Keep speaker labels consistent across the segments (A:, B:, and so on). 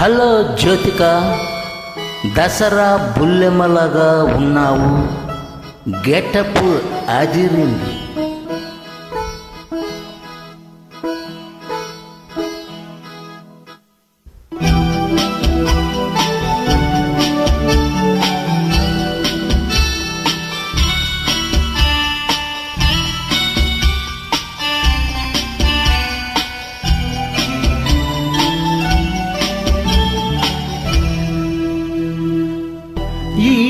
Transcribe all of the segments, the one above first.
A: Hello Jyothika Dasara బుల్లెమలగా ఉన్నావు. Getup అదిరింది ఈ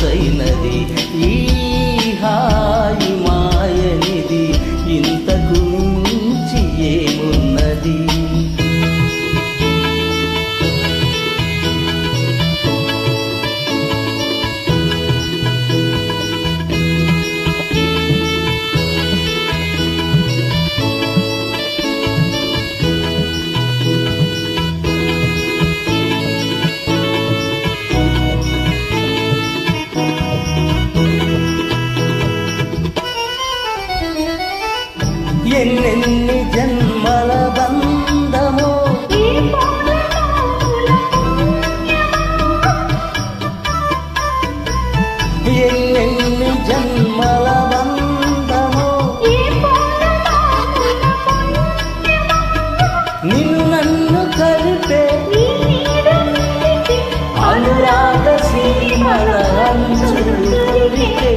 A: చిరుగాలి ఈ హాయి మాయనిది ఇంతకు మించి ఏమున్నది? ఎన్నెన్ని జన్మల బంధమో. ఎన్నెన్ని జన్మల బంధమో.
B: ఈ
A: నిన్ను నన్ను కలిపే అనురాగ సీమల అంచులు. తొలికే